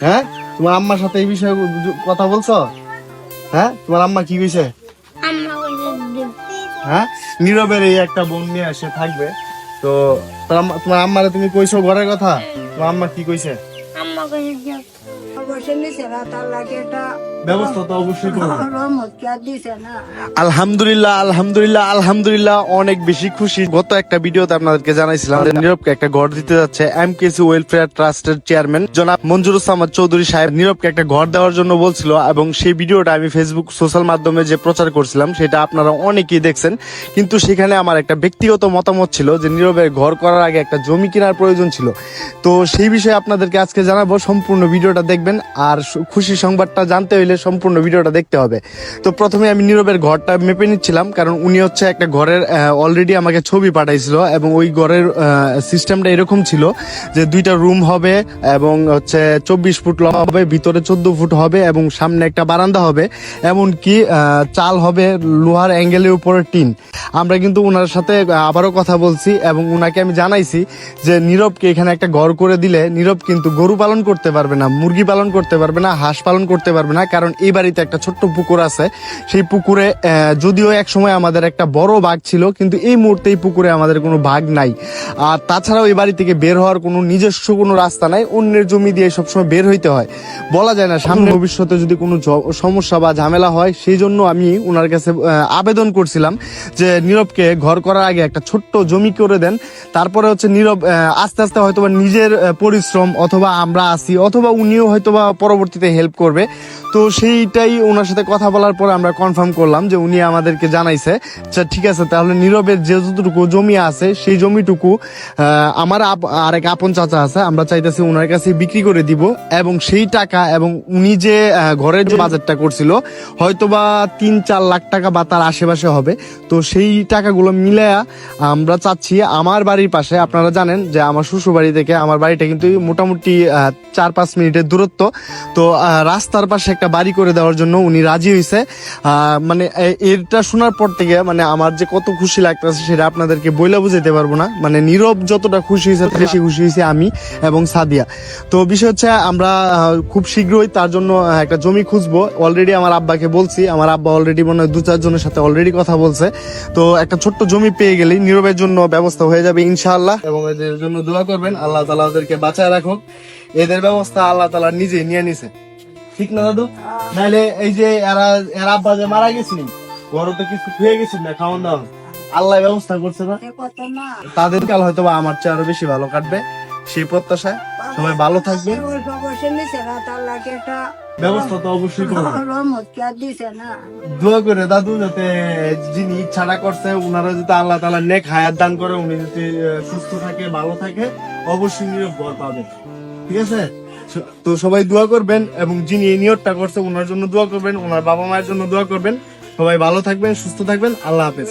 হ্যাঁ? তোমার আম্মার সাথে এই বিষয়ে কথা বলছো? হ্যাঁ? তোমার আম্মা কি কইছে? হ্যাঁ? নীরবের এই একটা বোন নিয়ে এসে থাকবে। তো তোমার আম্মারে তুমি কইছো ঘরের কথা? তোমার আম্মা কি কইছে? আম্মা কইছে আলহামদুলিল্লাহ আলহামদুলিল্লাহ আলহামদুলিল্লাহ অনেক বেশি খুশি। গত একটা ভিডিওতে আপনাদেরকে জানাইছিলাম যে নীরবকে একটা ঘর দিতে যাচ্ছে এম কেসি ওয়েলফেয়ার ট্রাস্টের চেয়ারম্যান জনাব মঞ্জুর সামাদ চৌধুরী সাহেব। নীরবকে একটা ঘর দেওয়ার জন্য বলছিল এবং সেই ভিডিওটা আমি ফেসবুক সোশ্যাল মাধ্যমে যে প্রচার করছিলাম সেটা আপনারা অনেকেই দেখছেন। কিন্তু সেখানে আমার একটা ব্যক্তিগত মতামত ছিল যে নীরবের ঘর করার আগে একটা জমি কেনার প্রয়োজন ছিল। তো সেই বিষয়ে আপনাদেরকে আজকে জানাব। সম্পূর্ণ ভিডিওটা দেখবেন। আর খুশি সংবাদটা জানতে হইলে সম্পূর্ণ ভিডিওটা দেখতে হবে। তো প্রথমে আমি নীরবের ঘরটা মেপে নিচ্ছিলাম, কারণ উনি হচ্ছে একটা ঘরের অলরেডি আমাকে ছবি পাঠাইছিল এবং ওই ঘরের সিস্টেমটা এরকম ছিল যে দুইটা রুম হবে এবং হচ্ছে চব্বিশ ফুট লম্বা হবে, ভিতরে চোদ্দ ফুট হবে এবং সামনে একটা বারান্দা হবে, এমনকি চাল হবে লোহার অ্যাঙ্গেলের উপরে টিন। আমরা কিন্তু ওনার সাথে আবারও কথা বলছি এবং ওনাকে আমি জানাইছি যে নীরবকে এখানে একটা ঘর করে দিলে নীরব কিন্তু গরু পালন করতে পারবে না, মুরগি পালন করতে পারবে না, হাঁস পালন করতে পারবে না, কারণ এই বাড়িতে একটা ছোট্ট পুকুর আছে। সেই পুকুরে যদিও এক সময় আমাদের একটা বড় বাঘ ছিল, কিন্তু এই মুহূর্তে এই পুকুরে আমাদের কোনো ভাগ নাই। আর তাছাড়াও এই বাড়ি থেকে বের হওয়ার কোনো নিজস্ব কোনো রাস্তা নাই, অন্যের জমি দিয়ে সবসময় বের হইতে হয়। বলা যায় না, সামনে ভবিষ্যতে যদি কোনো সমস্যা বা ঝামেলা হয়, সেই জন্য আমি ওনার কাছে আবেদন করছিলাম যে নীরবকে ঘর করার আগে একটা ছোট্ট জমি করে দেন। তারপরে হচ্ছে নীরব আস্তে আস্তে হয়তোবা নিজের পরিশ্রম অথবা আমরা আসি অথবা উনিও হয়তোবা পরবর্তীতে হেল্প করবে। তো সেইটাই ওনার সাথে কথা বলার পর আমরা কনফার্ম করলাম যে উনি আমাদেরকে জানাইছে আচ্ছা ঠিক আছে, তাহলে নীরবের যে যতটুকু জমি আছে, সেই জমিটুকু আমার আরেক আপন চাচা আছে, আমরা চাইতেছি ওনার কাছে বিক্রি করে দিব এবং সেই টাকা এবং উনি যে ঘরের যে বাজারটা করছিল, হয়তোবা তিন চার লাখ টাকা বা তার আশেপাশে হবে। তো সেই টাকাগুলো মিলায়া আমরা চাচ্ছি আমার বাড়ির পাশে, আপনারা জানেন যে আমার শ্বশুর বাড়ি থেকে আমার বাড়িটা কিন্তু মোটামুটি চার পাঁচ মিনিটের দূরত্ব। তো রাস্তার পাশে একটা বাড়ি করে দেওয়ার জন্য উনি রাজি হয়েছে মানে এটা শোনার পর থেকে মানে আমার যে কত খুশি লাগতেছে সেটা আপনাদেরকে বইলা বুঝাইতে পারব না। মানে নীরব যতটা খুশি হয়েছে বেশি খুশি হয়েছে আমি এবং সাদিয়া। তো, বিষয় হচ্ছে, আমরা খুব শীঘ্রই তার জন্য একটা জমি খুঁজবো। অলরেডি আমার আব্বাকে বলছি, আমার আব্বা অলরেডি মনে হয় দু চারজনের সাথে অলরেডি কথা বলছে। তো, একটা ছোট্ট জমি পেয়ে গেলেই নীরবের জন্য ব্যবস্থা হয়ে যাবে, ইনশাআল্লাহ। এবং এদের জন্য দোয়া করবেন, আল্লাহ তালা ওদেরকে বাঁচায় রাখুক। এদের ব্যবস্থা আল্লাহ তালা নিজে নিয়ে নিছে। ঠিক না দাদু? নাহলে এই যে এরা এরা আব্বা যে মারা গেছিলি বড় তো কিছু খেয়ে গেছিল না খাওয়ান দাওয়ান। আল্লাহ ব্যবস্থা করছে না? তাদের কাল হয়তো আমার চেয়ে আরও বেশি ভালো কাটবে। সেই প্রত্যাশায় সবাই ভালো থাকবে। ব্যবস্থা তো অবশ্যই দোয়া করে দাদু যাতে যিনি ইচ্ছাটা করছে উনারা যাতে আল্লাহ তালা নেক হায়াত দান করে উনি যদি সুস্থ থাকে ভালো থাকে অবশ্যই নীরব পাবে। ঠিক আছে? তো সবাই দোয়া করবেন এবং যিনি এই নিয়তটা করছে ওনার জন্য দোয়া করবেন ওনার বাবা মায়ের জন্য দোয়া করবেন। সবাই ভালো থাকবেন, সুস্থ থাকবেন। আল্লাহ হাফেজ।